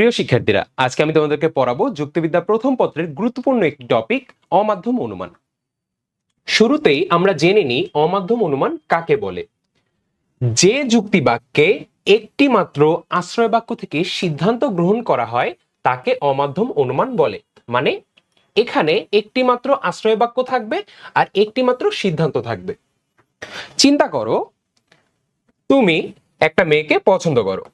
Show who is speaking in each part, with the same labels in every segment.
Speaker 1: প্রিয় শিক্ষার্থীরা, আজকে আমি তোমাদেরকে পড়াবো যুক্তিবিদ্যা প্রথম পত্রের গুরুত্বপূর্ণ একটি টপিক অমাধ্যম অনুমান। শুরুতেই আমরা জেনে নিই অমাধ্যম অনুমান কাকে বলে। যে যুক্তি বাক্যে একটি মাত্র আশ্রয় বাক্য থেকে সিদ্ধান্ত গ্রহণ করা হয়, তাকে অমাধ্যম অনুমান বলে। মানে এখানে একটি মাত্র আশ্রয় বাক্য থাকবে আর একটি মাত্র সিদ্ধান্ত থাকবে। চিন্তা করো, তুমি একটা মেয়েকে পছন্দ করো।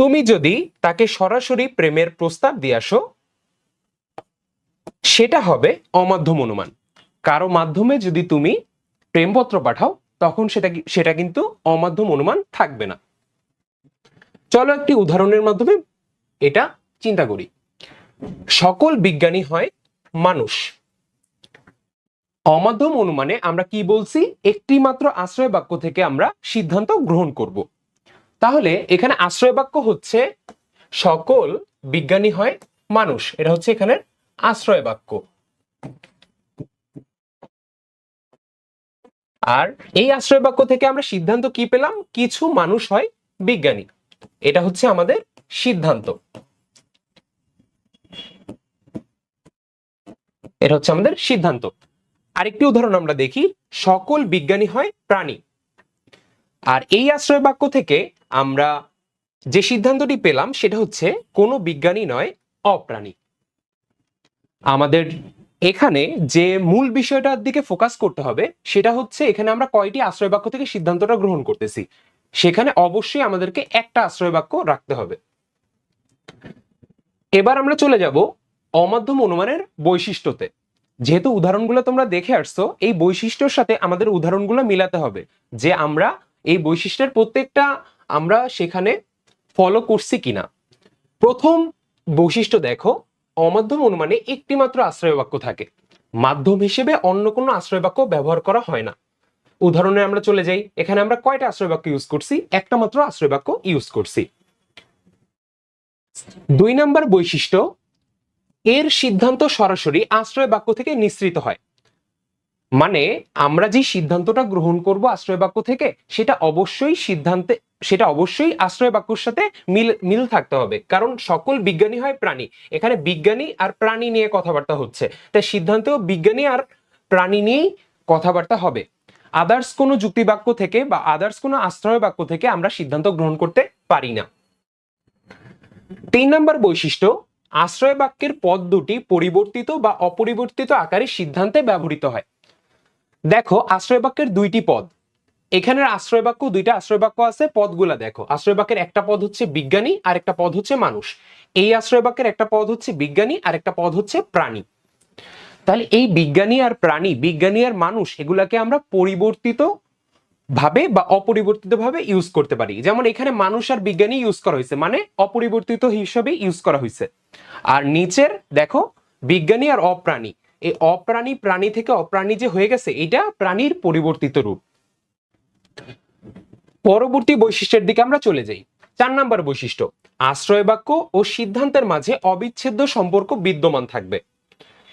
Speaker 1: তুমি যদি তাকে সরাসরি প্রেমের প্রস্তাব দিয়ে আসো, সেটা হবে অমাধ্যম অনুমান। কারও মাধ্যমে যদি তুমি প্রেমপত্র পাঠাও, তখন সেটা সেটা কিন্তু অমাধ্যম অনুমান থাকবে না। চলো একটি উদাহরণের মাধ্যমে এটা চিন্তা করি। সকল বিজ্ঞানী হয় মানুষ। অমাধ্যম অনুমানে আমরা কি বলছি? একটি মাত্র আশ্রয় বাক্য থেকে আমরা সিদ্ধান্ত গ্রহণ করব। তাহলে এখানে আশ্রয় বাক্য হচ্ছে, সকল বিজ্ঞানী হয় মানুষ। এটা হচ্ছে এখানের আশ্রয় বাক্য আর এই আশ্রয় বাক্য থেকে আমরা সিদ্ধান্ত কি পেলাম? কিছু মানুষ হয় বিজ্ঞানী। এটা হচ্ছে আমাদের সিদ্ধান্ত। এটা হচ্ছে আমাদের সিদ্ধান্ত। আরেকটি উদাহরণ আমরা দেখি, সকল বিজ্ঞানী হয় প্রাণী। আর এই আশ্রয় বাক্য থেকে আমরা যে সিদ্ধান্তটি পেলাম, সেটা হচ্ছে কোনো বিজ্ঞানী নয়, অপ্রাণী। আমাদের এখানে যে মূল বিষয়টার দিকে ফোকাস করতে হবে, সেটা হচ্ছে এখানে আমরা কয়টি আশ্রয় বাক্য থেকে সিদ্ধান্তটা গ্রহণ করতেছি। সেখানে অবশ্যই আমাদেরকে একটা আশ্রয় বাক্য রাখতে হবে। এবার আমরা চলে যাব অমাধ্যম অনুমানের বৈশিষ্ট্যতে। যেহেতু উদাহরণগুলো তোমরা দেখে আসছো, এই বৈশিষ্ট্যর সাথে আমাদের উদাহরণগুলো মিলাতে হবে, যে আমরা এই বৈশিষ্ট্যের প্রত্যেকটা আমরা সেখানে ফলো করছি কিনা? প্রথম বৈশিষ্ট্য দেখো, অমাধ্যম অনুমানে একটি মাত্র আশ্রয় বাক্য থাকে। মাধ্যম হিসেবে অন্য কোনো আশ্রয় বাক্য ব্যবহার করা হয় না। উদাহরণে আমরা চলে যাই, এখানে আমরা কয়টা আশ্রয় বাক্য ইউজ করছি? একটা মাত্র আশ্রয় বাক্য ইউজ করছি। দুই নম্বর বৈশিষ্ট্য, এর সিদ্ধান্ত সরাসরি আশ্রয় বাক্য থেকে নিঃসৃত হয়। মানে আমরা যে সিদ্ধান্তটা গ্রহণ করব আশ্রয় বাক্য থেকে, সেটা অবশ্যই সিদ্ধান্তে, সেটা অবশ্যই আশ্রয় বাক্যর সাথে মিল মিল থাকতে হবে। কারণ সকল বিজ্ঞানী হয় প্রাণী। এখানে বিজ্ঞানী আর প্রাণী নিয়ে কথাবার্তা হচ্ছে। তাই সিদ্ধান্তেও বিজ্ঞানী আর প্রাণী নিয়েই কথাবার্তা হবে। আদার্স কোনো যুক্তি বাক্য থেকে বা আদার্স কোনো আশ্রয় বাক্য থেকে আমরা সিদ্ধান্ত গ্রহণ করতে পারি না। তিন নম্বর বৈশিষ্ট্য আশ্রয় বাক্যের পদ দুটি পরিবর্তিত বা অপরিবর্তিত আকারে সিদ্ধান্তে ব্যবহৃত হয়। দেখো আশ্রয় বাক্যের দুইটি পদ। এখানের আশ্রয় বাক্য দুইটা আশ্রয় বাক্য আছে, পদগুলা দেখো। আশ্রয় বাক্যের একটা পদ হচ্ছে বিজ্ঞানী আর একটা পদ হচ্ছে মানুষ। এই আশ্রয় বাক্যের একটা পদ হচ্ছে বিজ্ঞানী আর একটা পদ হচ্ছে প্রাণী। তাহলে এই বিজ্ঞানী আর প্রাণী, বিজ্ঞানী আর মানুষ, এগুলাকে আমরা পরিবর্তিত ভাবে বা অপরিবর্তিত ভাবে ইউজ করতে পারি। যেমন এখানে মানুষ আর বিজ্ঞানী ইউজ করা হয়েছে মানে অপরিবর্তিত হিসেবে ইউজ করা হয়েছে। আর নিচের, দেখো, বিজ্ঞানী আর অপ্রাণী। এই অপ্রাণী প্রাণী থেকে অপ্রাণী যে হয়ে গেছে, এটা প্রাণীর পরিবর্তিত রূপ। পরবর্তী বৈশিষ্ট্যের দিকে আমরা চলে যাই। চার নাম্বার বৈশিষ্ট্য, আশ্রয় বাক্য ও সিদ্ধান্তের মাঝে অবিচ্ছেদ্য সম্পর্ক বিদ্যমান থাকবে।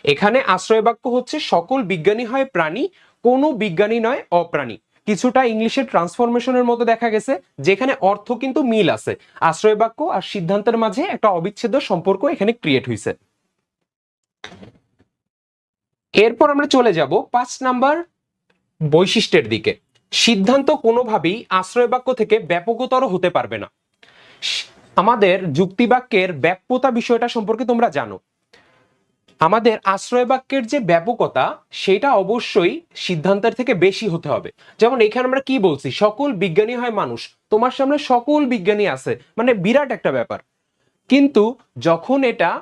Speaker 1: এখানে আশ্রয় বাক্য হচ্ছে, সকল বিজ্ঞানী হয় প্রাণী, কোনো বিজ্ঞানী নয় অপ্রাণী। কিছুটা ইংলিশের ট্রান্সফরমেশনের মতো দেখা গেছে, যেখানে অর্থ কিন্তু মিল আছে। আশ্রয় বাক্য আর সিদ্ধান্তের মাঝে একটা অবিচ্ছেদ্য সম্পর্ক এখানে ক্রিয়েট হয়েছে এরপর আমরা চলে যাব পাঁচ নাম্বার বৈশিষ্ট্যের দিকে। সিদ্ধান্ত কোনোভাবেই আশ্রয় বাক্য থেকে ব্যাপকতর হতে পারবে না। আমাদের যুক্তিবাক্যের ব্যাপ্যতা বিষয়টা সম্পর্কে তোমরা জানো। আমাদের আশ্রয় বাক্যের যে ব্যাপকতা, সেটা অবশ্যই সিদ্ধান্তের থেকে বেশি হতে হবে। যেমন এখানে আমরা কি বলছি? সকল বিজ্ঞানী হয় মানুষ। তোমার সামনে সকল বিজ্ঞানী আছে। মানে বিরাট একটা ব্যাপার। কিন্তু যখন এটা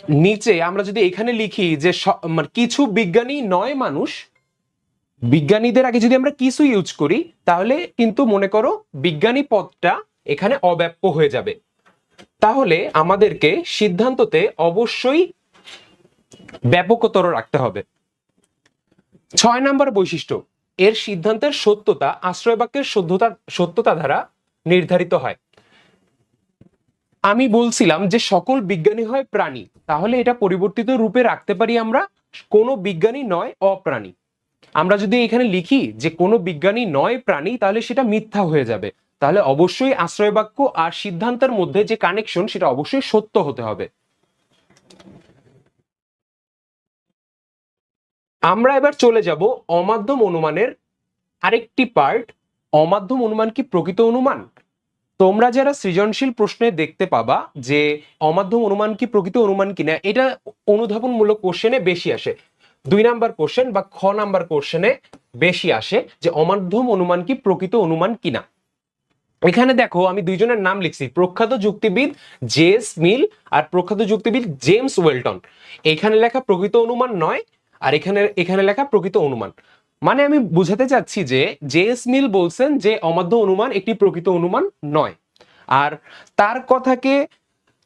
Speaker 1: নিচে আমরা যদি এখানে লিখি যে মানে কিছু বিজ্ঞানী নয় মানুষ, বিজ্ঞানীদের আগে যদি আমরা কিছু ইউজ করি, তাহলে কিন্তু মনে করো বিজ্ঞানী পদটা এখানে অব্যাপ্য হয়ে যাবে। তাহলে আমাদেরকে সিদ্ধান্ততে অবশ্যই ব্যাপকতর রাখতে হবে। ছয় নাম্বার বৈশিষ্ট্য, এর সিদ্ধান্তের সত্যতা আশ্রয় বাক্যের সত্যতা সত্যতা দ্বারা নির্ধারিত হয়। আমি বলছিলাম যে সকল বিজ্ঞানী হয় প্রাণী। তাহলে এটা পরিবর্তিত রূপে রাখতে পারি আমরা? কোনো বিজ্ঞানী নয়, অপ্রাণী। আমরা যদি এখানে লিখি যে কোনো বিজ্ঞানী নয়, প্রাণী, তাহলে সেটা মিথ্যা হয়ে যাবে। তাহলে অবশ্যই আশ্রয় বাক্য আর সিদ্ধান্তের মধ্যে যে কানেকশন সেটা অবশ্যই সত্য হতে হবে। আমরা এবার চলে যাব অমাধ্যম অনুমানের আরেকটি পার্ট অমাধ্যম অনুমান কি প্রকৃত অনুমান? তোমরা যারা সৃজনশীল প্রশ্নে দেখতে পাবা যে অমাধ্যম অনুমান কি, প্রকৃত অনুমান কিনা এটা অনুধাবনমূলক কোশ্চেনে বেশি আসে। দুই নাম্বার কোশ্চেন বা খ নাম্বার কোশ্চেনে বেশি আসে যে অমাধ্যম অনুমান কি, প্রকৃত অনুমান কিনা এখানে দেখো, আমি দুইজনের নাম লিখছি, প্রখ্যাত যুক্তিবিদ জেস মিল আর প্রখ্যাত যুক্তিবিদ জেমস ওয়েলটন। এখানে লেখা প্রকৃত অনুমান নয়, আর এখানে এখানে লেখা প্রকৃত অনুমান। মানে আমি বুঝাতে চাচ্ছি যে জেএস মিল বলছেন যে অমাধ্য অনুমান একটি প্রকৃত অনুমান নয়। আর তার কথাকে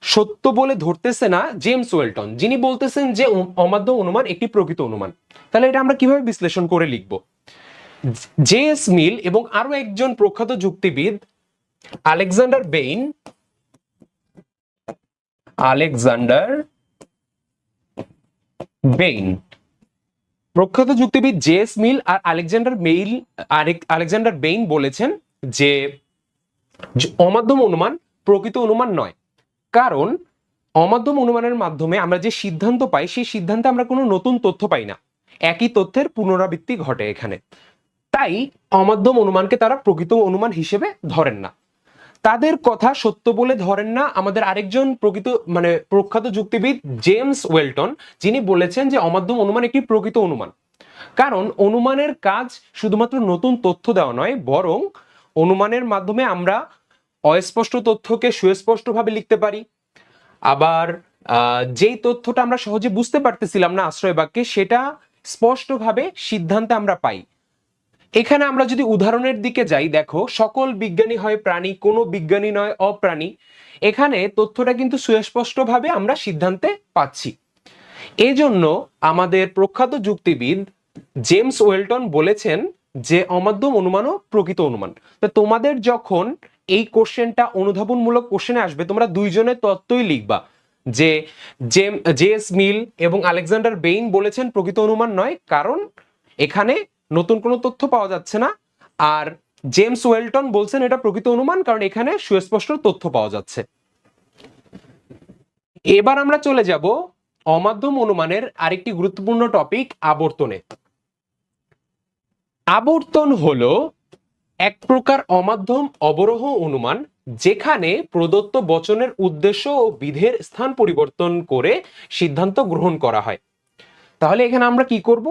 Speaker 1: সত্য বলে ধরতেছে না জেমস ওয়েলটন, যিনি বলতেছেন যে অমাধ্য অনুমান একটি প্রকৃত অনুমান। তাহলে এটা আমরা কীভাবে বিশ্লেষণ করে লিখব? জে এস মিল এবং আরও একজন প্রখ্যাত যুক্তিবিদ, আলেকজান্ডার বেইন আলেকজান্ডার বেইন। প্রখ্যাত যুক্তিবিদ জেস মিল আর আলেকজান্ডার মেইল আলেকজান্ডার বেইন বলেছেন যে অমাধ্যম অনুমান প্রকৃত অনুমান নয়। কারণ অমাধ্যম অনুমানের মাধ্যমে আমরা যে সিদ্ধান্ত পাই, সেই সিদ্ধান্তে আমরা কোনো নতুন তথ্য পাই না। একই তথ্যের পুনরাবৃত্তি ঘটে এখানে। তাই অমাধ্যম অনুমানকে তারা প্রকৃত অনুমান হিসেবে ধরেন না। তাদের কথা সত্য বলে ধরেন না আমাদের আরেকজন প্রকৃত মানে প্রখ্যাত যুক্তিবিদ জেমস ওয়েলটন, যিনি বলেছেন যে অমাধ্যম অনুমান একটি প্রকৃত অনুমান। কারণ অনুমানের কাজ শুধুমাত্র নতুন তথ্য দেওয়া নয়, বরং অনুমানের মাধ্যমে আমরা অস্পষ্ট তথ্যকে সুস্পষ্টভাবে লিখতে পারি। আবার যেই তথ্যটা আমরা সহজে বুঝতে পারতেছিলাম না আশ্রয় বাক্যে সেটা স্পষ্টভাবে সিদ্ধান্তে আমরা পাই। এখানে আমরা যদি উদাহরণের দিকে যাই, দেখো, সকল বিজ্ঞানী হয় প্রাণী, কোনো বিজ্ঞানী নয়, অপ্রাণী। এখানে তথ্যটা কিন্তু সুস্পষ্টভাবে আমরা সিদ্ধান্তে পাচ্ছি। এজন্য আমাদের প্রখ্যাত যুক্তিবিদ জেমস ওয়েলটন বলেছেন যে, অমাধ্যম অনুমানও প্রকৃত অনুমান। তো তোমাদের যখন এই কোশ্চেনটা অনুধাবনমূলক কোশ্চেনে আসবে, তোমরা দুইজনের তত্ত্বই লিখবা যে, জেম জেস মিল এবং আলেকজান্ডার বেইন বলেছেন প্রকৃত অনুমান নয়, কারণ এখানে নতুন কোনো তথ্য পাওয়া যাচ্ছে না। আর জেমস ওয়েলটন বলছেন এটা প্রকৃত অনুমান, কারণ এখানে সুস্পষ্ট তথ্য পাওয়া যাচ্ছে। এবার আমরা চলে যাব অমাধ্যম অনুমানের আরেকটি গুরুত্বপূর্ণ টপিক আবর্তনে। আবর্তন হলো এক প্রকার অমাধ্যম অবরোহ অনুমান, যেখানে প্রদত্ত বচনের উদ্দেশ্য ও বিধের স্থান পরিবর্তন করে সিদ্ধান্ত গ্রহণ করা হয়। তাহলে এখানে আমরা কি করব?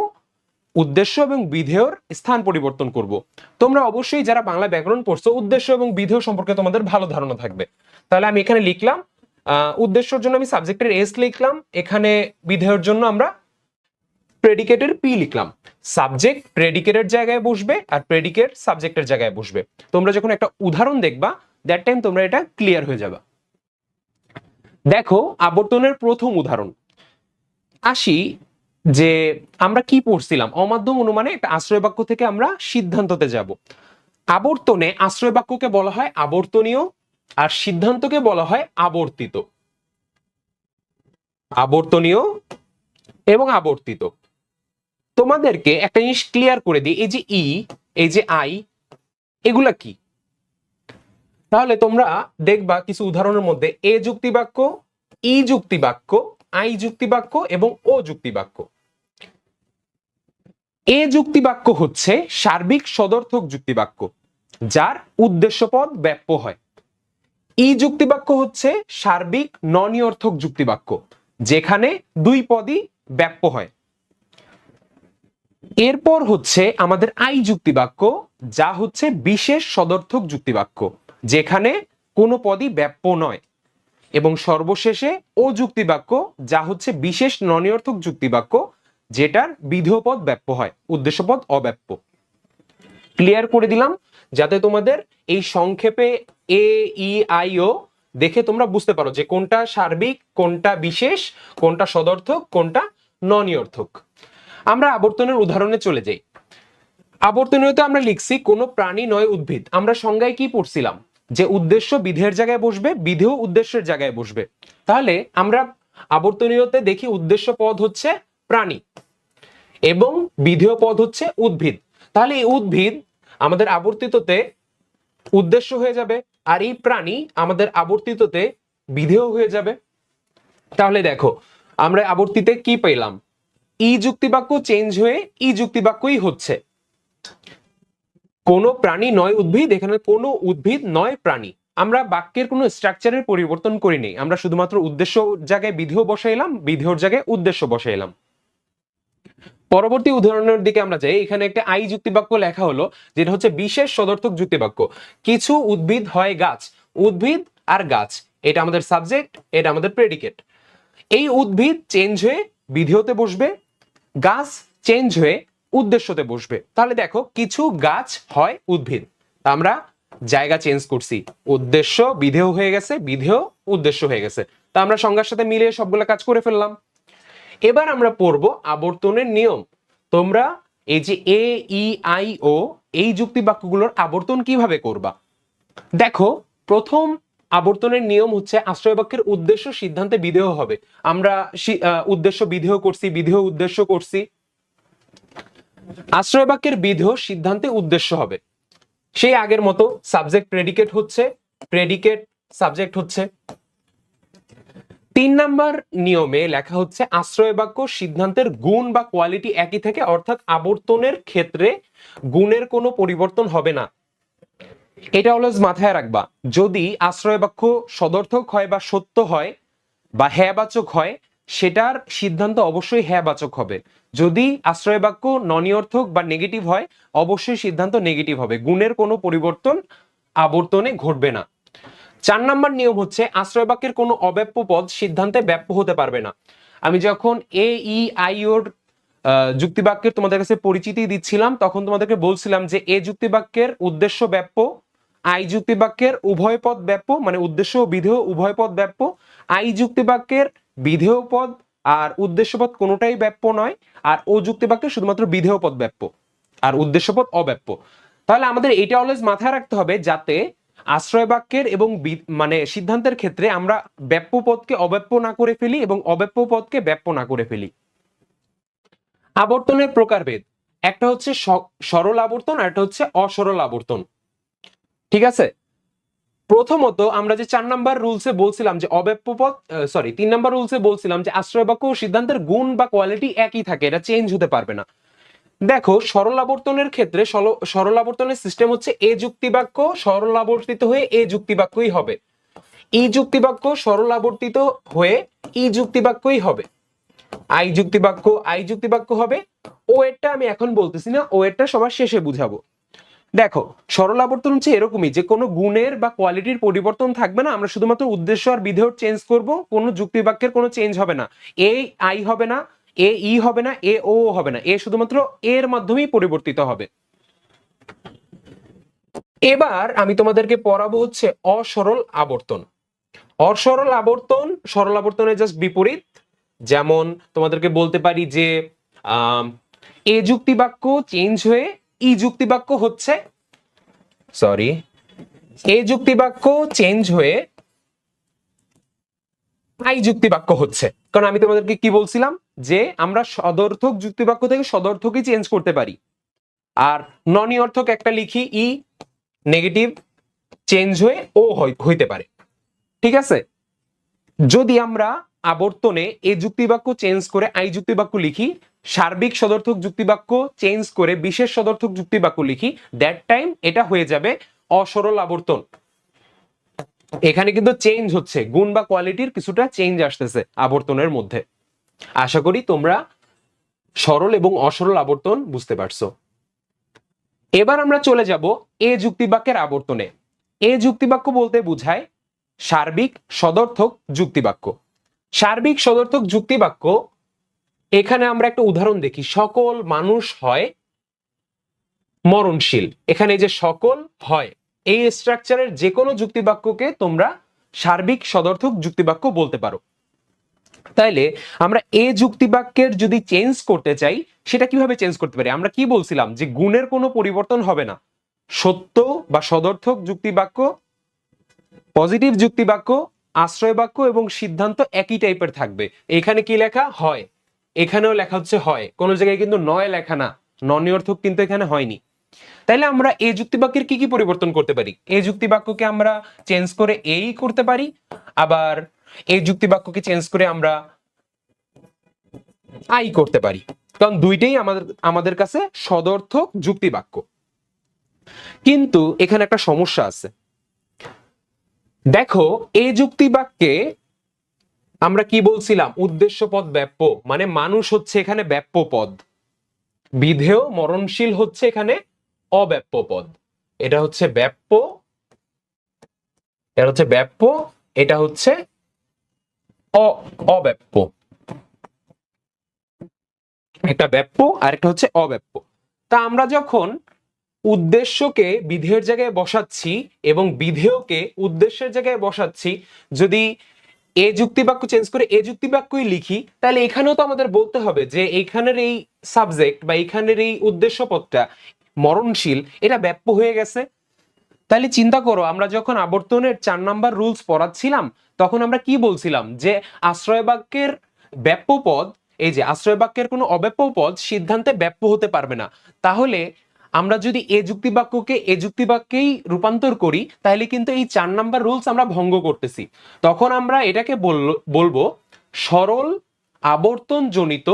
Speaker 1: উদ্দেশ্য এবং বিধেয়র স্থান পরিবর্তন করব। তোমরা অবশ্যই যারা বাংলা ব্যাকরণ পড়ছো, উদ্দেশ্য এবং বিধেয় সম্পর্কে তোমাদের ভালো ধারণা থাকবে। তাহলে আমি এখানে লিখলাম উদ্দেশ্যর জন্য আমি সাবজেক্টের এস লিখলাম, এখানে বিধেয়র জন্য আমরা প্রেডিকেটের পি লিখলাম। সাবজেক্ট প্রেডিকেটের জায়গায় বসবে আর প্রেডিকেট সাবজেক্টের জায়গায় বসবে। তোমরা যখন একটা উদাহরণ দেখবা দ্যাট টাইম তোমরা এটা ক্লিয়ার হয়ে যাবে। দেখো, আবর্তনের প্রথম উদাহরণ। আসি যে আমরা কি পড়ছিলাম? অমাধ্যম অনুমানে একটা আশ্রয় বাক্য থেকে আমরা সিদ্ধান্ততে যাব। আবর্তনে আশ্রয় বাক্যকে বলা হয় আবর্তনীয়, আর সিদ্ধান্তকে বলা হয় আবর্তিত। আবর্তনীয় এবং আবর্তিত। তোমাদেরকে একটা জিনিস ক্লিয়ার করে দিই, এই যে ই, এই যে আই, এগুলা কি? তাহলে তোমরা দেখবা কিছু উদাহরণের মধ্যে এ যুক্তি বাক্য ই যুক্তি বাক্য আই যুক্তি বাক্য এবং ও যুক্তি বাক্য এ যুক্তি বাক্য হচ্ছে সার্বিক সদর্থক যুক্তি বাক্য যার উদ্দেশ্যপদ ব্যাপ্য হয়। ই যুক্তি বাক্য হচ্ছে সার্বিক ননিয়র্থক যুক্তি বাক্য যেখানে দুই পদই ব্যাপ্য হয়। এরপর হচ্ছে আমাদের আই যুক্তি বাক্য যা হচ্ছে বিশেষ সদর্থক যুক্তি বাক্য যেখানে কোনো পদই ব্যাপ্য নয়। এবং সর্বশেষে ও যুক্তি বাক্য যা হচ্ছে বিশেষ ননিয়র্থক যুক্তি বাক্য যেটার বিধেয় পদ ব্যাপ্য হয়, উদ্দেশ্যপদ অব্যাপ্য। ক্লিয়ার করে দিলাম, যাতে তোমাদের এই সংক্ষেপে এ ই আই ও দেখে তোমরা বুঝতে পারো যে কোনটা সার্বিক, কোনটা বিশেষ, কোনটা সদর্থক, কোনটা ননিয়র্থক আমরা আবর্তনের উদাহরণে চলে যাই। আবর্তনীয়তে আমরা লিখছি, কোনো প্রাণী নয় উদ্ভিদ। আমরা সংজ্ঞায় কি পড়ছিলাম? যে উদ্দেশ্য বিধের জায়গায় বসবে, বিধেয় উদ্দেশ্যের জায়গায় বসবে। তাহলে আমরা আবর্তনীয়তে দেখি উদ্দেশ্য পদ হচ্ছে প্রাণী। এবং বিধেয় পদ হচ্ছে উদ্ভিদ। তাহলে এই উদ্ভিদ আমাদের আবর্তিততে উদ্দেশ্য হয়ে যাবে, আর এই প্রাণী আমাদের আবর্তিততে বিধেয় হয়ে যাবে। তাহলে দেখো, আমরা আবর্তিতে কি পেলাম? ই যুক্তি বাক্য চেঞ্জ হয়ে ই যুক্তি বাক্যই হচ্ছে। কোন প্রাণী নয় উদ্ভিদ, এখানে কোনো উদ্ভিদ নয় প্রাণী। আমরা বাক্যের কোনো স্ট্রাকচারের পরিবর্তন করিনি। আমরা শুধুমাত্র উদ্দেশ্য জায়গায় বিধেয় বসাইলাম, বিধেয়র জায়গায় উদ্দেশ্য বসাইলাম। পরবর্তী উদাহরণের দিকে আমরা যাই। এখানে একটা আই যুক্তি বাক্য লেখা হলো, যেটা হচ্ছে বিশেষ সদর্থক যুক্তি বাক্য কিছু উদ্ভিদ হয় গাছ। উদ্ভিদ আর গাছ, এটা আমাদের সাবজেক্ট এটা আমাদের প্রেডিকেট এই উদ্ভিদ চেঞ্জ হয়ে বিধেয়তে বসবে, গাছ চেঞ্জ হয়ে উদ্দেশ্যতে বসবে। তাহলে দেখো, কিছু গাছ হয় উদ্ভিদ। আমরা জায়গা চেঞ্জ করছি। উদ্দেশ্য বিধেয় হয়ে গেছে, বিধেয় উদ্দেশ্য হয়ে গেছে। তা আমরা সংজ্ঞার সাথে মিলিয়ে সবগুলো কাজ করে ফেললাম। এবার আমরা পড়ব আবর্তনের নিয়ম। তোমরা এই যে এ ই আই ও এই যুক্তি বাক্যগুলোর আবর্তন কীভাবে করবা? দেখো, প্রথম আবর্তনের নিয়ম হচ্ছে আশ্রয় বাক্যের উদ্দেশ্য, সিদ্ধান্তে বিধেয় হবে। আমরা উদ্দেশ্য বিধেয় করছি, বিধেয় উদ্দেশ্য করছি। আশ্রয় বাক্যের বিধেয়, সিদ্ধান্তে উদ্দেশ্য হবে। সেই আগের মতো সাবজেক্ট প্রেডিকেট হচ্ছে প্রেডিকেট সাবজেক্ট হচ্ছে। তিন নাম্বার নিয়মে লেখা হচ্ছে, আশ্রয় বাক্য সিদ্ধান্তের গুণ বা কোয়ালিটি একই থেকে, অর্থাৎ আবর্তনের ক্ষেত্রে গুণের কোনো পরিবর্তন হবে না। এটা অলওয়েজ মাথায় রাখবা, যদি আশ্রয় বাক্য সদর্থক হয় বা সত্য হয় বা হ্যাবাচক হয়, সেটার সিদ্ধান্ত অবশ্যই হ্যাবাচক হবে। যদি আশ্রয় বাক্য ননিয়র্থক বা নেগেটিভ হয়, অবশ্যই সিদ্ধান্ত নেগেটিভ হবে। গুণের কোনো পরিবর্তন আবর্তনে ঘটবে না। চার নাম্বার নিয়ম হচ্ছে আশ্রয় বাক্যের কোনো অব্যাপ্য পদ সিদ্ধান্তে ব্যাপ্য হতে পারবে না। আমি যখন এ ই আই ওর যুক্তিবাক্যের তোমাদের কাছে পরিচিতি দিচ্ছিলাম, তখন তোমাদেরকে বলছিলাম যে এ যুক্তিবাক্যের উদ্দেশ্য ব্যাপ্য, আই যুক্তিবাক্যের উভয় পদ ব্যাপ্য মানে উদ্দেশ্য বিধেয় উভয় পদ ব্যাপ্য, আই যুক্তিবাক্যের বিধেয় পদ আর উদ্দেশ্য পদ কোনোটাই ব্যাপ্য নয়, আর ও যুক্তিবাক্যের শুধুমাত্র বিধেয় পদ ব্যাপ্য, আর উদ্দেশ্য পদ অব্যাপ্য। তাহলে আমাদের এটা অলওয়েজ মাথায় রাখতে হবে যাতে আশ্রয় বাক্যের এবং মানে সিদ্ধান্তের ক্ষেত্রে আমরা ব্যাপ্য পদকে অব্যাপ্য না করে ফেলি এবং অব্যাপ্য পদকে ব্যাপ্য না করে ফেলি। আবর্তনের প্রকারভেদ। একটা হচ্ছে সরল আবর্তন আর একটা হচ্ছে অসরল আবর্তন। ঠিক আছে? প্রথমত আমরা যে চার নাম্বার রুলসে বলছিলাম যে অব্যাপ্য পদ সরি তিন নাম্বার রুলসে বলছিলাম যে আশ্রয় বাক্য ও সিদ্ধান্তের গুণ বা কোয়ালিটি একই থাকে, এটা চেঞ্জ হতে পারবে না। দেখো সরল আবর্তনের ক্ষেত্রে সল- সরল আবর্তনের সিস্টেম হচ্ছে এ যুক্তি বাক্য সরল আবর্তিত হয়ে এ যুক্তি বাক্যই হবে। ই যুক্তি বাক্য সরল আবর্তিত হয়ে ই যুক্তি বাক্যই হবে। আই যুক্তি বাক্য আই যুক্তি বাক্য হবে। ও এরটা আমি এখন বলতেছি না, ও এরটা সবার শেষে বুঝাবো। দেখো সরল আবর্তন হচ্ছে এরকমই, যে কোনো গুণের বা কোয়ালিটির পরিবর্তন থাকবে না, আমরা শুধুমাত্র উদ্দেশ্য আর বিধেয় চেঞ্জ করব, কোনো যুক্তি বাক্যের কোনো চেঞ্জ হবে না। এ আই হবে না এ ই হবে না, এ ও হবে না। এ শুধুমাত্র এর মাধ্যমেই পরিবর্তিত হবে। এবার আমি তোমাদেরকে পড়াবো হচ্ছে অসরল আবর্তন। অসরল আবর্তন, সরল আবর্তনের জাস্ট বিপরীত। যেমন তোমাদেরকে বলতে পারি যে এ যুক্তি বাক্য চেঞ্জ হয়ে ই যুক্তি বাক্য হচ্ছে সরি এ যুক্তি বাক্য চেঞ্জ হয়ে আই যুক্তি বাক্য হচ্ছে। কারণ আমি তোমাদেরকে কি বলছিলাম? যে আমরা সদর্থক যুক্তি বাক্য থেকে সদর্থকই চেঞ্জ করতে পারি। আর ননি অর্থক একটা লিখি, ই নেগেটিভ চেঞ্জ হয়ে ও হইতে পারে। ঠিক আছে? যদি আমরা আবর্তনে এ যুক্তিবাক্য চেঞ্জ করে আই যুক্তিবাক্য লিখি, সার্বিক সদর্থক যুক্তিবাক্য চেঞ্জ করে বিশেষ সদর্থক যুক্তিবাক্য লিখি দ্যাট টাইম এটা হয়ে যাবে অসরল আবর্তন। এখানে কিন্তু চেঞ্জ হচ্ছে। গুণ বা কোয়ালিটির কিছুটা চেঞ্জ আসতেছে আবর্তনের মধ্যে। আশা করি তোমরা সরল এবং অসরল আবর্তন বুঝতে পারছ। এবার আমরা চলে যাব এ যুক্তিবাক্যের আবর্তনে। এ যুক্তিবাক্য বলতে বোঝায় সার্বিক সদর্থক যুক্তিবাক্য। সার্বিক সদর্থক যুক্তিবাক্য, এখানে আমরা একটা উদাহরণ দেখি। সকল মানুষ হয় মরণশীল। এখানে যে সকল হয় এই স্ট্রাকচারের যে কোনো যুক্তিবাক্যকে তোমরা সার্বিক সদর্থক যুক্তিবাক্য বলতে পারো। তাইলে আমরা এ যুক্তিবাক্যের যদি চেঞ্জ করতে চাই, সেটা কীভাবে চেঞ্জ করতে পারি? আমরা কি বলছিলাম? যে গুণের কোনো পরিবর্তন হবে না। সত্য বা সদর্থক যুক্তিবাক্য পজিটিভ যুক্তিবাক্য আশ্রয় বাক্য এবং সিদ্ধান্ত একই টাইপের থাকবে। এখানে কি লেখা? হয়। এখানেও লেখা হচ্ছে হয়। কোনো জায়গায় কিন্তু নয় লেখা না। ননিয়র্থক কিন্তু এখানে হয়নি। তাইলে আমরা এ যুক্তি বাক্যের কি কি পরিবর্তন করতে পারি? এ যুক্তি বাক্যকে আমরা চেঞ্জ করে এই করতে পারি, আবার এই যুক্তি বাক্যকে চেঞ্জ করে আমরা আই করতে পারি। কারণ দুইটাই আমাদের আমাদের কাছে সদর্থক যুক্তি বাক্য কিন্তু এখানে একটা সমস্যা আছে। দেখো, এই যুক্তি বাক্যে আমরা কি বলছিলাম? উদ্দেশ্য পদ ব্যাপ্য মানে মানুষ হচ্ছে এখানে ব্যাপ্য পদ। বিধেয়, মরণশীল হচ্ছে এখানে অব্যাপ্য পদ। এটা হচ্ছে ব্যাপ্য, এটা হচ্ছে ব্যাপ্য, এটা হচ্ছে অব্যাপ্য। একটা ব্যাপ্য আর একটা হচ্ছে অব্যাপ্য। তা আমরা যখন উদ্দেশ্যকে বিধেয়ের জায়গায় বসাচ্ছি এবং বিধেয়কে উদ্দেশ্যের জায়গায় বসাচ্ছি, যদি এ যুক্তি বাক্য চেঞ্জ করে এ যুক্তি বাক্যই লিখি, তাহলে এখানেও তো আমাদের বলতে হবে যে এইখানের এই সাবজেক্ট বা এইখানের এই উদ্দেশ্য পদটা মরণশীল, এটা ব্যাপ্য হয়ে গেছে। তাহলে চিন্তা করো, আমরা যখন আবর্তনের চার নাম্বার রুলস পড়াচ্ছিলাম, তখন আমরা কি বলছিলাম? যে আশ্রয় বাক্যের ব্যাপ্য পদ, এই যে আশ্রয় বাক্যের কোনো অব্যাপ্য পদ সিদ্ধান্তে ব্যাপ্য হতে পারবে না। তাহলে আমরা যদি এ যুক্তি বাক্যকে এ যুক্তি বাক্যেই রূপান্তর করি তাহলে কিন্তু এই চার নাম্বার রুলস আমরা ভঙ্গ করতেছি। তখন আমরা এটাকে বলব, সরল আবর্তন জনিত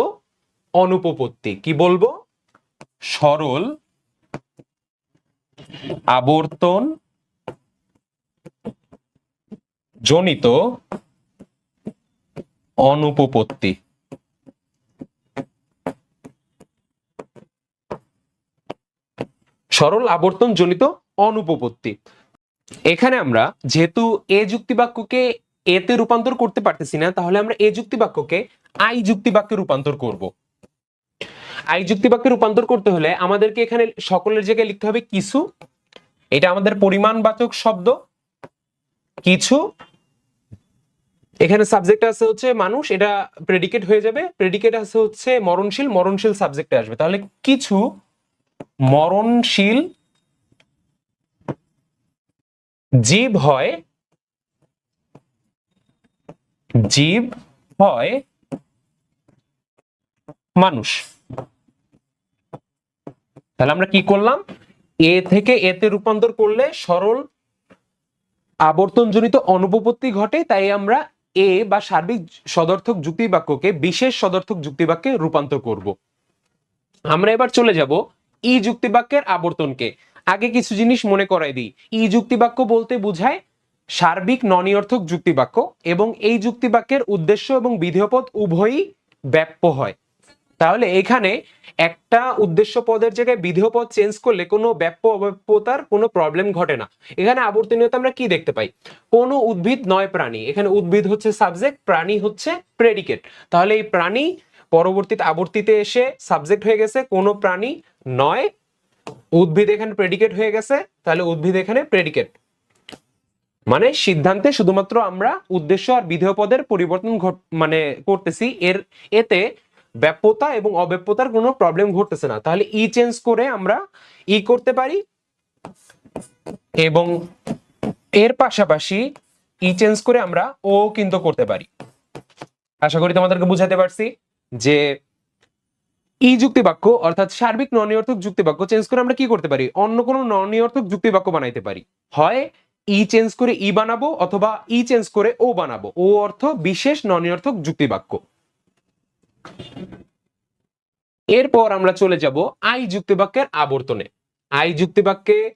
Speaker 1: অনুপপত্তি। কি বলব? সরল আবর্তন জনিত অনুপপত্তি। সরল আবর্তন জনিত অনুপপত্তি। এখানে আমরা যেহেতু এ যুক্তি বাক্যকে এতে রূপান্তর করতে পারতেছি না, তাহলে আমরা এ যুক্তি বাক্যকে আই যুক্তি বাক্যে রূপান্তর করব। আই যুক্তি বাক্যে রূপান্তর করতে হলে আমাদেরকে এখানে সকলের জায়গায় লিখতে হবে কিছু। এটা আমাদের পরিমাণবাচক শব্দ। কিছু। এখানে সাবজেক্ট আছে হচ্ছে মানুষ, এটা প্রেডিকেট হয়ে যাবে। প্রেডিকেট আছে হচ্ছে মরণশীল মরণশীল সাবজেক্টে আসবে। তাহলে কিছু, মরণশীল জীব হয় জীব হয় মানুষ। তাহলে আমরা কি করলাম? এ থেকে এতে রূপান্তর করলে সরল আবর্তনজনিত অনুপপত্তি ঘটে, তাই আমরা এ বা সার্বিক সদর্থক যুক্তি বাক্যকে বিশেষ সদর্থক যুক্তি বাক্যে রূপান্তর করব। আমরা এবার চলে যাব ই যুক্তি বাক্যের আবর্তনকে। আগে কিছু জিনিস মনে করাই দিই। ই যুক্তি বাক্য বলতে বোঝায় সার্বিক ননিয়র্থক যুক্তি বাক্য এবং এই যুক্তি বাক্যের উদ্দেশ্য এবং বিধেয়পদ উভয়ই ব্যাপ্য হয়। তাহলে এখানে একটা উদ্দেশ্য পদের জায়গায় বিধেয় পদ চেঞ্জ করলে কোনো ব্যাপ্য অব্যাপ্যতার কোনো প্রবলেম ঘটে না। এখানে আবর্তনীয়তা আমরা কি দেখতে পাই? কোনো উদ্ভিদ নয় প্রাণী। এখানে উদ্ভিদ হচ্ছে সাবজেক্ট প্রাণী হচ্ছে প্রেডিকেট তাহলে এই প্রাণী পরবর্তীতে, আবর্তিতে এসে সাবজেক্ট হয়ে গেছে, কোনো প্রাণী নয়। উদ্ভিদ এখানে প্রেডিকেট হয়ে গেছে, তাহলে উদ্ভিদ এখানে প্রেডিকেট মানে সিদ্ধান্তে শুধুমাত্র আমরা উদ্দেশ্য আর বিধেয় পদের পরিবর্তন মানে করতেছি। এর এতে ব্যাপ্যতা এবং অব্যাপ্যতার কোনো প্রবলেম ঘটতেছে না। তাহলে ই চেঞ্জ করে আমরা ই করতে পারি এবং এর পাশাপাশি ই চেঞ্জ করে আমরা ও কিন্তু করতে পারি। আশা করি তোমাদেরকে বুঝাতে পারছি যে ই যুক্তি বাক্য অর্থাৎ সার্বিক ননিয়র্থক যুক্তি বাক্য চেঞ্জ করে আমরা কি করতে পারি? অন্য কোনো ননিয়র্থক যুক্তি বাক্য বানাইতে পারি। হয় ই চেঞ্জ করে ই বানাবো অথবা ই চেঞ্জ করে ও বানাবো। ও অর্থ বিশেষ ননিয়র্থক যুক্তি বাক্য এরপর আমরা চলে যাব আই যুক্তি বাক্যের আবর্তনে। আই যুক্তি বাক্যে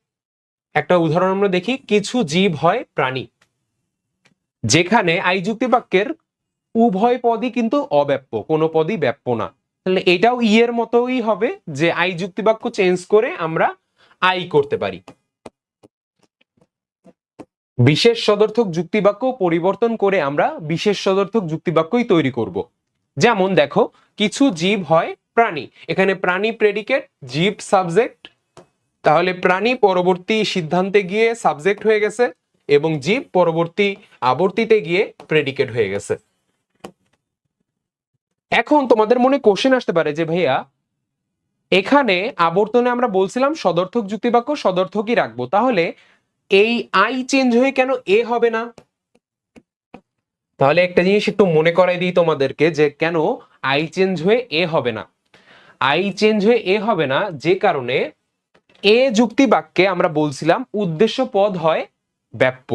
Speaker 1: একটা উদাহরণ আমরা দেখি, কিছু জীব হয় প্রাণী। যেখানে আই যুক্তি বাক্যের উভয় পদই কিন্তু অব্যাপ্য, কোনো পদই ব্যাপ্য না। তাহলে এটাও ই এর মতোই হবে যে আই যুক্তি বাক্য চেঞ্জ করে আমরা আই করতে পারি। বিশেষ সদর্থক যুক্তি বাক্য পরিবর্তন করে আমরা বিশেষ সদর্থক যুক্তি বাক্যই তৈরি করব। যেমন দেখো, কিছু জীব হয় প্রাণী। এখানে প্রাণী প্রেডিকেট জীব সাবজেক্ট তাহলে প্রাণী পরবর্তী সিদ্ধান্তে গিয়ে সাবজেক্ট হয়ে গেছে এবং জীব পরবর্তী আবর্তিতে গিয়ে প্রেডিকেট হয়ে গেছে। এখন তোমাদের মনে কোশ্চেন আসতে পারে যে, ভাইয়া, এখানে আবর্তনে আমরা বলছিলাম সদর্থক যুক্তিবাক্য, সদর্থকই রাখব। তাহলে এই আই চেঞ্জ হয়ে কেন এ হবে না? তাহলে একটা জিনিস একটু মনে করাই দিই তোমাদেরকে যে কেন আই চেঞ্জ হয়ে এ হবে না। আই চেঞ্জ হয়ে এ হবে না যে কারণে এ যুক্তি বাক্যে আমরা বলছিলাম উদ্দেশ্য পদ হয় ব্যাপ্য।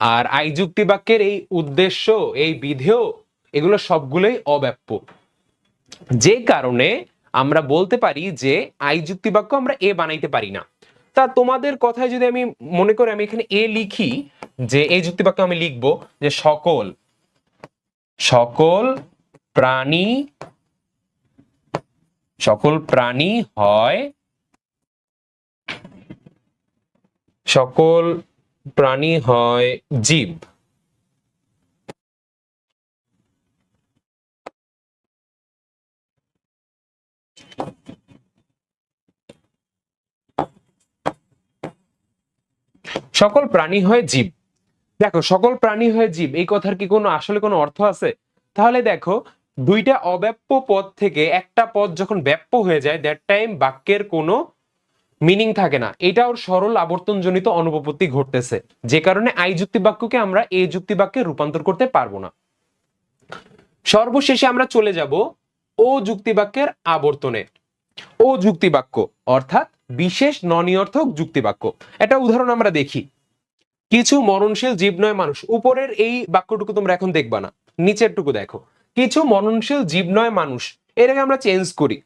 Speaker 1: আর আই যুক্তি বাক্যের এই উদ্দেশ্য, এই বিধেয়, এগুলো সবগুলোই অব্যাপ্য। যে কারণে আমরা বলতে পারি যে আই যুক্তি বাক্য আমরা এ বানাইতে পারি না। তা তোমাদের কথায় যদি আমি মনে করি, আমি এখানে এ লিখি যে, এই যুক্তিবাক্য আমি লিখব যে, সকল সকল প্রাণী সকল প্রাণী হয়, সকল প্রাণী হয় জীব। সকল প্রাণী হয় জীব। দেখো, সকল প্রাণী হয় জীব, এই কথার কি কোনো আসলে কোনো অর্থ আছে? তাহলে দেখো, দুইটা অব্যাপ্য পদ থেকে একটা পদ যখন ব্যাপ্য হয়ে যায় দ্যাট টাইম বাক্যের কোনো মিনিং থাকে না। এটা ওর সরল আবর্তনজনিত অনুপপত্তি ঘটতেছে। যে কারণে আই যুক্তি বাক্যকে আমরা এ যুক্তি বাক্যে রূপান্তর করতে পারব না। সর্বশেষে আমরা চলে যাব, ও যুক্তি বাক্যের আবর্তনে। ও যুক্তি বাক্য, অর্থাৎ বিশেষ ননিয়র্থক যুক্তি বাক্য একটা উদাহরণ আমরা দেখি। কিছু মরণশীল জীব নয় মানুষ, উপরের এই বাক্যটুকু তোমরা এখন দেখবা না, নিচেরটুকু দেখো। কিছু মরণশীল জীব নয় মানুষ আগে আমরা চেঞ্জ করি।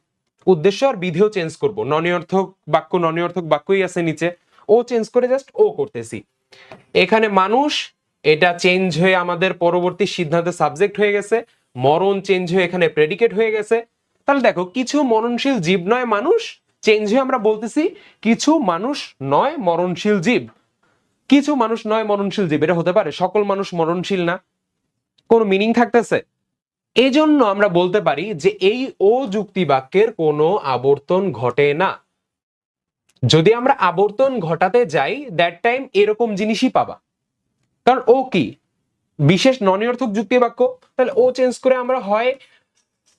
Speaker 1: উদ্দেশ্য আর বিধিও চেঞ্জ করব। ননিয়র্থক বাক্য, ননিয়র্থক বাক্যই আছে নিচে। ও চেঞ্জ করে জাস্ট ও করতেছি। এখানে মানুষ, এটা চেঞ্জ হয়ে আমাদের পরবর্তী সিদ্ধান্তে সাবজেক্ট হয়ে গেছে। মরণ চেঞ্জ হয়ে এখানে প্রেডিকেট হয়ে গেছে। তাহলে দেখো, কিছু মরণশীল জীব নয় মানুষ চেঞ্জ হয়ে আমরা বলতেছি, কিছু মানুষ নয় মরণশীল জীব। কিছু মানুষ নয় মরণশীল জীব, এটা হতে পারে, সকল মানুষ মরণশীল না। কোনো মিনিং থাকতেছে? এই জন্য আমরা বলতে পারি যে এই ও যুক্তি বাক্যের কোনো আবর্তন ঘটে না। যদি আমরা আবর্তন ঘটাতে যাই দ্যাট টাইম এরকম জিনিসই পাবা। কারণ ও কি? বিশেষ ননিয়র্থক যুক্তি বাক্য তাহলে ও চেঞ্জ করে আমরা হয়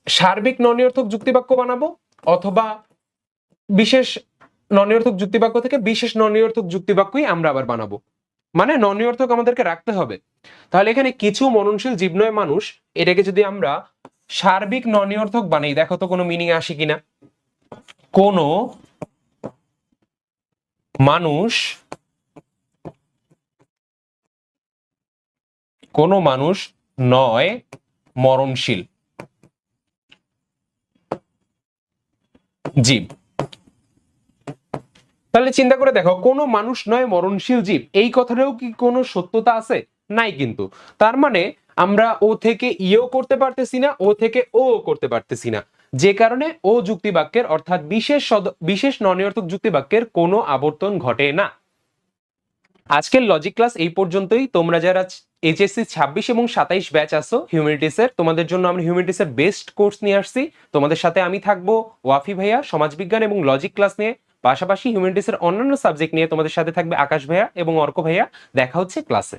Speaker 1: সার্বিক ননিয়র্থক যুক্তি বাক্য বানাবো, অথবা বিশেষ ননিয়র্থক যুক্তি বাক্য থেকে বিশেষ ননিয়র্থক যুক্তি বাক্যই আমরা আবার বানাবো। মানে ননিয়র্থক আমাদেরকে রাখতে হবে। তাহলে এখানে কিছু মননশীল জীবনয় মানুষ, এটাকে যদি আমরা সার্বিক ননিয়র্থক বানাই, দেখো তো কোনো মিনিং আসে কিনা। কোনো মানুষ কোনো মানুষ নয় মরণশীল। জীব। তাহলে চিন্তা করে দেখো, কোনো মানুষ নয় মরণশীল জীব। এই কথাটাও কি কোনো সত্যতা আছে? নাই কিন্তু। তার মানে আমরা ও থেকে ইও করতে পারতেছি না, ও থেকে ও করতে পারতেছি না। যে কারণে ও যুক্তি বাক্যের অর্থাৎ বিশেষ বিশেষ ননিয়র্থক যুক্তি বাক্যের কোনো আবর্তন ঘটে না। আজকের লজিক ক্লাস এই পর্যন্তই। তোমরা যারা এইচএসসি ছাব্বিশ এবং সাতাইশ ব্যাচ আসো হিউম্যানিটিসের তোমাদের জন্য আমরা হিউম্যানিটিসের বেস্ট কোর্স নিয়ে আসছি। তোমাদের সাথে আমি থাকব ওয়াফি ভাইয়া, সমাজবিজ্ঞান এবং লজিক ক্লাস নিয়ে। পাশাপাশি হিউম্যানিটিসের অন্যান্য সাবজেক্ট নিয়ে তোমাদের সাথে থাকবে আকাশ ভাইয়া এবং অর্ক ভাইয়া। দেখা হচ্ছে ক্লাসে